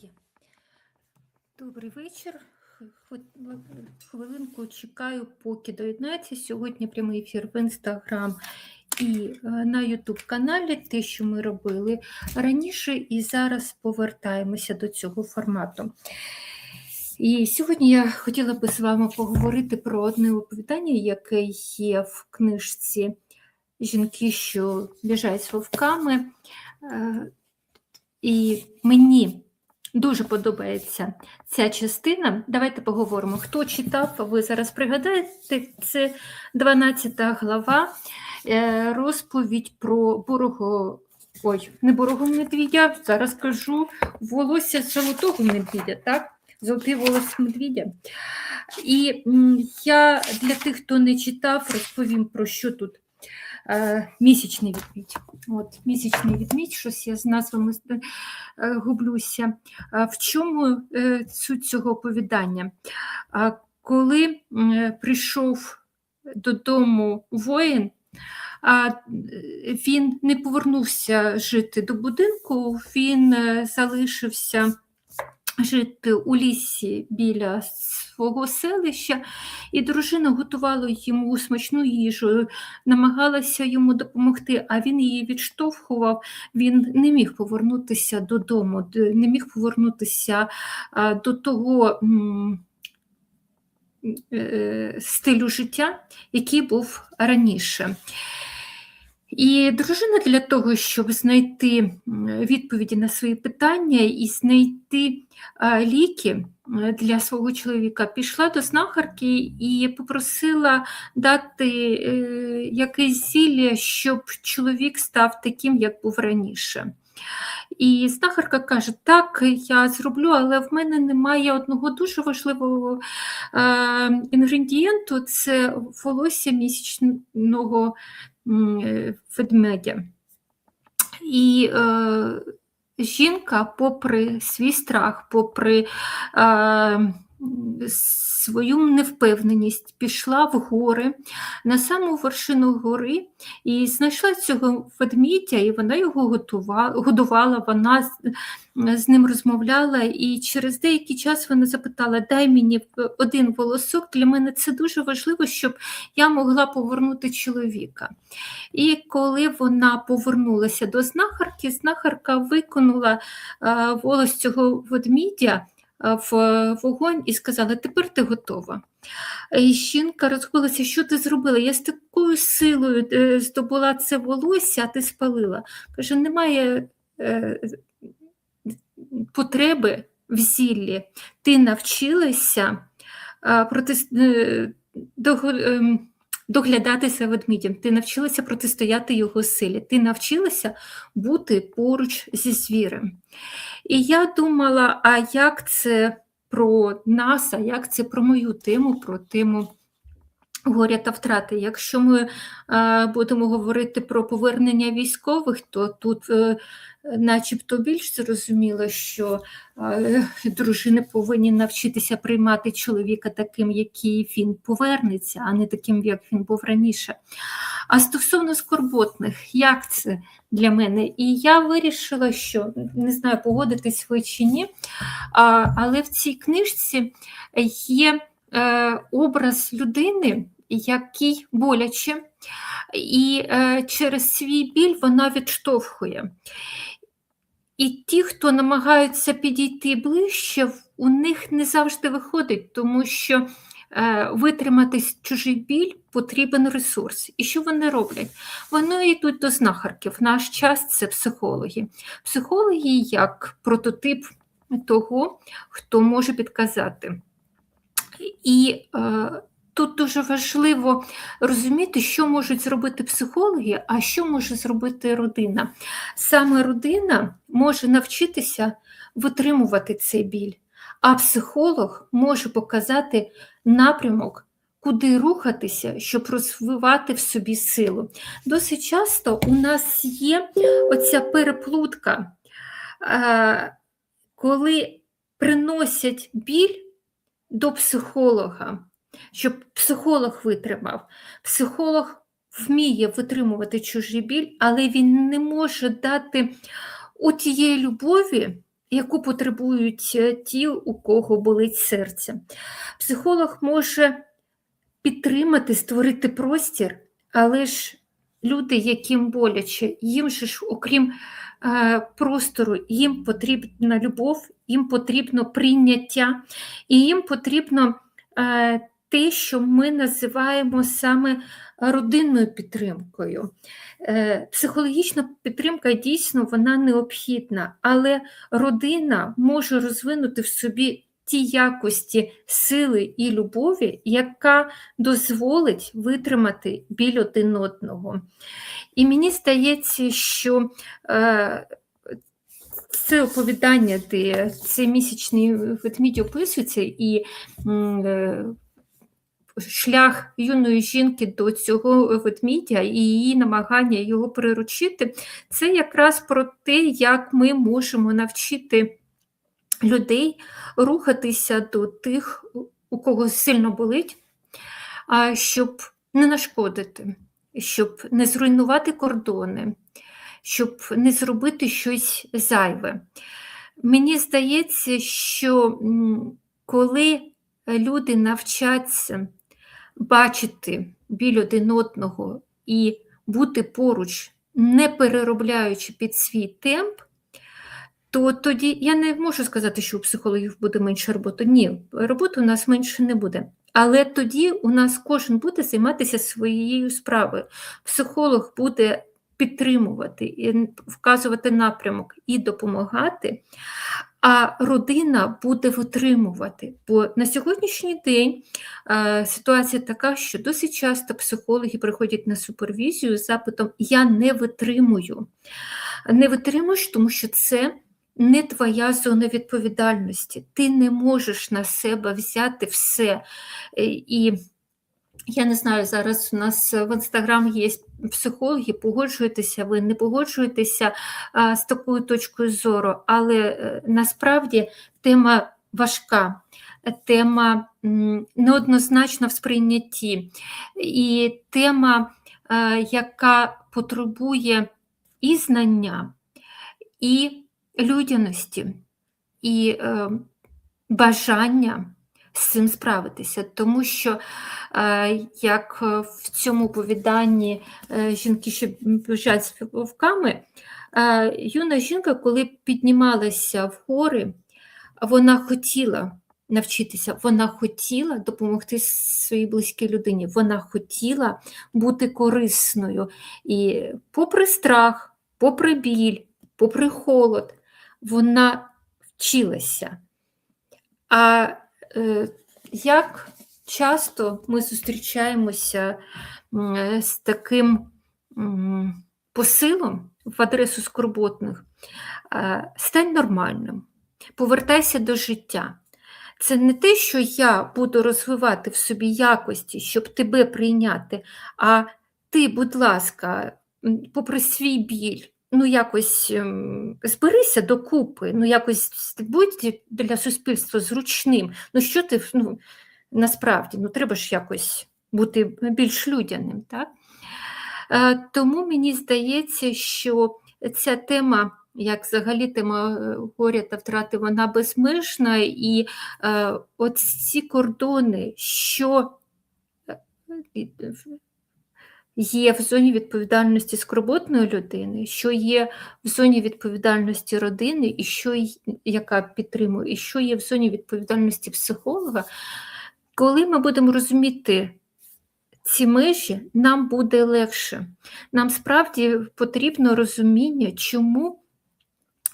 Є. Добрий вечір. Хви- Хвилинку чекаю, поки доєднається. Сьогодні прямий ефір в Інстаграм і е, на Ютуб каналі, те, що ми робили раніше, і зараз повертаємося до цього формату. І сьогодні я хотіла би з вами поговорити про одне оповідання, яке є в книжці Жінки, що біжать з вовками. Е, І мені дуже подобається ця частина. Давайте поговоримо. Хто читав, ви зараз пригадаєте, це 12 глава, е, розповідь про бурого. Ой, не бурого медвідя, зараз кажу волосся золотого медвідя, так? Золотий волос медвідя. І я для тих, хто не читав, розповім про що тут місячний відмідь. От, місячний відмідь, щось я з назвами е, гублюся. В чому е, суть цього оповідання? Коли е, прийшов додому воїн, е, він не повернувся жити до будинку, він е, залишився жити у лісі біля свого селища, і дружина готувала йому смачну їжу, намагалася йому допомогти, а він її відштовхував. Він не міг повернутися додому, не міг повернутися до того. е, Стилю життя, який був раніше. І дружина для того, щоб знайти відповіді на свої питання і знайти ліки для свого чоловіка, пішла до знахарки і попросила дати е, якесь зілля, щоб чоловік став таким, як був раніше. І знахарка каже: так, я зроблю, але в мене немає одного дуже важливого е, інгредієнту це волосся місячного ведмедя. І е, жінка, попри свій страх, попри е, свою невпевненість, пішла в гори на саму вершину гори і знайшла цього ведмідя, і вона його готувала, годувала, вона з, ним розмовляла, і через деякий час вона запитала: дай мені один волосок, для мене це дуже важливо, щоб я могла повернути чоловіка. І коли вона повернулася до знахарки, знахарка виконала е, волос цього ведмідя в вогонь і сказала: Тепер ти готова. І жінка розгубилася, що ти зробила? Я з такою силою е, здобула це волосся, а ти спалила. Каже, немає е, потреби в зіллі. Ти навчилася е, проти, е, ем, доглядати за ведмідям, ти навчилася протистояти його силі, ти навчилася бути поруч зі звірем. І я думала, а як це про нас, а як це про мою тему, про тему горя та втрати. Якщо ми е, будемо говорити про повернення військових, то тут е, начебто більш зрозуміло, що е, дружини повинні навчитися приймати чоловіка таким, який він повернеться, а не таким, як він був раніше. А стосовно скорботних, як це для мене? І я вирішила, що не знаю, погодитись ви чи ні, а, але в цій книжці є е, образ людини, який боляче, і е, через свій біль вона відштовхує. І ті, хто намагаються підійти ближче, у них не завжди виходить, тому що е, витримати чужий біль потрібен ресурс. І що вони роблять? Вони йдуть до знахарки. В наш час це психологи. Психологи як прототип того, хто може підказати. І е, тут дуже важливо розуміти, що можуть зробити психологи, а що може зробити родина. Саме родина може навчитися витримувати цей біль, а психолог може показати напрямок. Куди рухатися, щоб розвивати в собі силу. Досить часто у нас є оця переплутка, е, коли приносять біль до психолога, щоб психолог витримав. Психолог вміє витримувати чужий біль, але він не може дати у тієї любові, яку потребують е, ті, у кого болить серце. Психолог може підтримати, створити простір, але ж люди, яким боляче, їм же ж, окрім е, простору, їм потрібна любов, їм потрібно прийняття, і їм потрібно е, те, що ми називаємо саме родинною підтримкою. Е, Психологічна підтримка дійсно вона необхідна, але родина може розвинути в собі ті якості сили і любові, яка дозволить витримати біль один одного. І мені здається, що е, це оповідання, де цей місячний ведмідь описується, і е, шлях юної жінки до цього ведмідя і її намагання його приручити, це якраз про те, як ми можемо навчити людей рухатися до тих, у кого сильно болить, щоб не нашкодити, щоб не зруйнувати кордони, щоб не зробити щось зайве. Мені здається, що коли люди навчаться бачити біль один одного і бути поруч, не переробляючи під свій темп, то тоді я не можу сказати, що у психологів буде менше роботи. Ні, роботи у нас менше не буде. Але тоді у нас кожен буде займатися своєю справою. Психолог буде підтримувати, вказувати напрямок і допомагати, а родина буде витримувати. Бо на сьогоднішній день е, ситуація така, що досить часто психологи приходять на супервізію з запитом Я не витримую. Не витримуєш, тому що це не твоя зона відповідальності. Ти не можеш на себе взяти все. Е, І я не знаю, зараз у нас в інстаграм є психологи, погоджуєтеся, ви не погоджуєтеся а, з такою точкою зору, але е, насправді тема важка, тема неоднозначна в сприйнятті, і тема, е, яка потребує і знання, і людяності, і е, бажання з цим справитися, тому що, е, як в цьому повіданні е, жінки, що біжать з вовками, е, юна жінка, коли піднімалася в гори, вона хотіла навчитися, вона хотіла допомогти своїй близькій людині, вона хотіла бути корисною. І попри страх, попри біль, попри холод, вона вчилася. А е, як часто ми зустрічаємося з таким посилом в адресу скорботних, е, стань нормальним, повертайся до життя. Це не те, що я буду розвивати в собі якості, щоб тебе прийняти, а ти, будь ласка, попри свій біль, ну якось ем, зберися докупи, ну якось будь для суспільства зручним. Ну що ти ну, насправді ну треба ж якось бути більш людяним. Так? Е, Тому мені здається, що ця тема. Як взагалі тема е, горя та втрати, вона безмежна, і е, от ці кордони, що е, є в зоні відповідальності скорботної людини, що є в зоні відповідальності родини, і що яка підтримує, і що є в зоні відповідальності психолога, коли ми будемо розуміти ці межі, нам буде легше. Нам справді потрібно розуміння, чому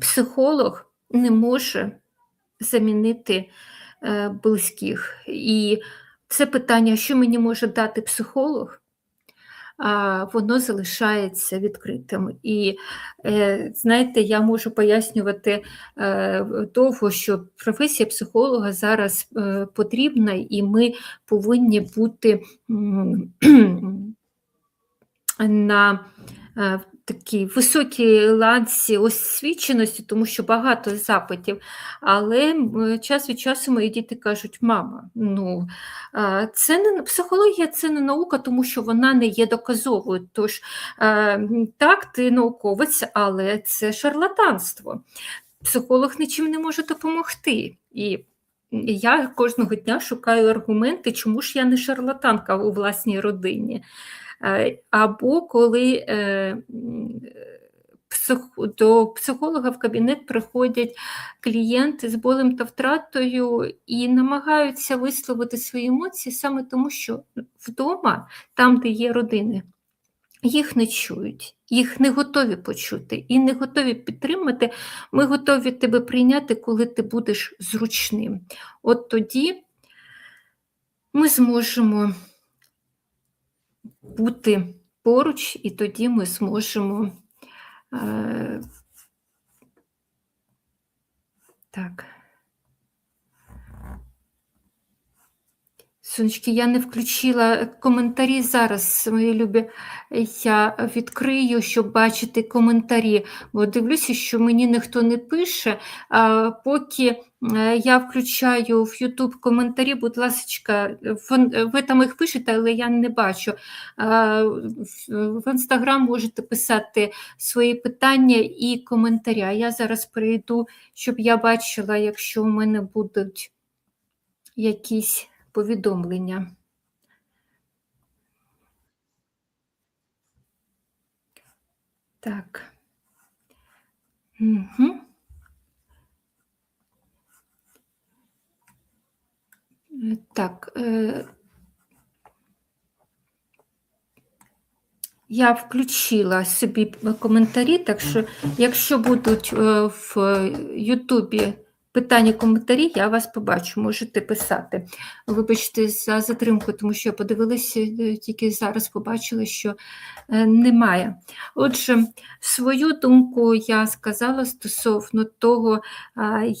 психолог не може замінити е, близьких. І це питання, що мені може дати психолог, воно залишається відкритим. І е, знаєте, я можу пояснювати е, довго, що професія психолога зараз е, потрібна, і ми повинні бути на е, такій високій ланці освіченості, тому що багато запитів. Але час від часу мої діти кажуть: мама, ну це не психологія, це не наука, тому що вона не є доказовою. Тож так, ти науковець, але це шарлатанство. психолог нічим не може допомогти. І я кожного дня шукаю аргументи, чому ж я не шарлатанка у власній родині. Е, або коли е, до психолога в кабінет приходять клієнти з болем та втратою і намагаються висловити свої емоції саме тому, що вдома, там, де є родини, їх не чують, їх не готові почути і не готові підтримати. Ми готові тебе прийняти, коли ти будеш зручним. От тоді ми зможемо бути поруч, і тоді ми зможемо. Е, так. Сонечки, я не включила коментарі зараз, мої любі. Я відкрию, щоб бачити коментарі, бо дивлюся, що мені ніхто не пише. Поки я включаю в YouTube коментарі, будь ласка, ви там їх пишете, але я не бачу. В Інстаграм можете писати свої питання і коментарі. А я зараз перейду, щоб я бачила, якщо у мене будуть якісь повідомлення. Так. Угу. Так, е, я включила собі коментарі, так що, якщо будуть е, в Ютубі питання, коментарі, я вас побачу, можете писати. Вибачте за затримку, тому що я подивилася, е, тільки зараз побачила, що е, немає. Отже, свою думку я сказала стосовно того,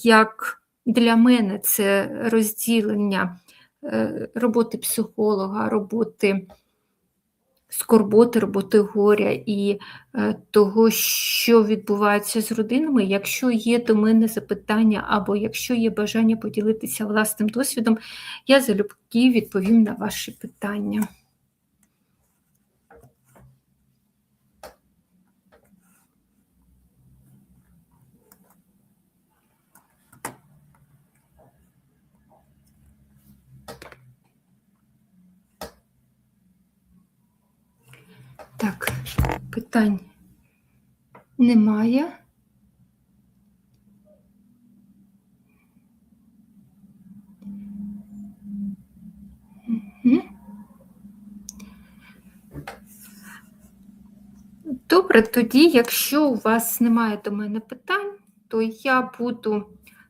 як для мене це розділення е, роботи психолога, роботи скорботи, роботи горя і е, того, що відбувається з родинами. Якщо є до мене запитання, або якщо є бажання поділитися власним досвідом, я залюбки відповім на ваші питання. Так, питань немає. Добре, тоді, якщо у вас немає до мене питань, то я буду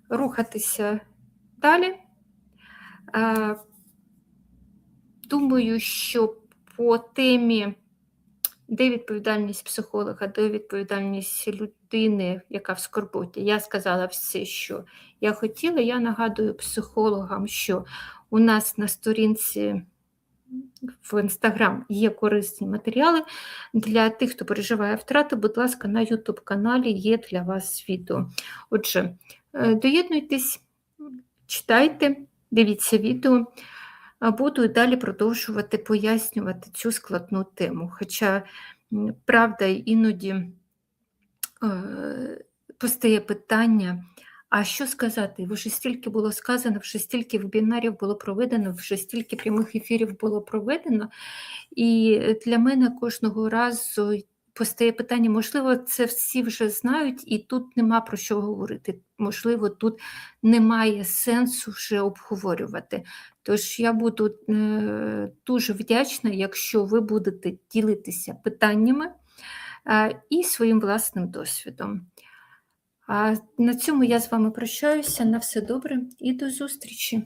рухатися далі. Е, думаю, що по темі де відповідальність психолога, де відповідальність людини, яка в скорботі? Я сказала все, що я хотіла. Я нагадую психологам, що у нас на сторінці в інстаграм є корисні матеріали. Для тих, хто переживає втрати, будь ласка, на YouTube каналі є для вас відео. Отже, е, доєднуйтесь, читайте, дивіться відео буду і далі продовжувати пояснювати цю складну тему. Хоча, правда, іноді е, постає питання, а що сказати? Вже стільки було сказано, вже стільки вебінарів було проведено, вже стільки прямих ефірів було проведено, і для мене кожного разу постає питання, можливо, це всі вже знають, і тут нема про що говорити. Можливо, тут немає сенсу вже обговорювати. Тож я буду е, дуже вдячна, якщо ви будете ділитися питаннями е, і своїм власним досвідом. А на цьому я з вами прощаюся. На все добре і до зустрічі.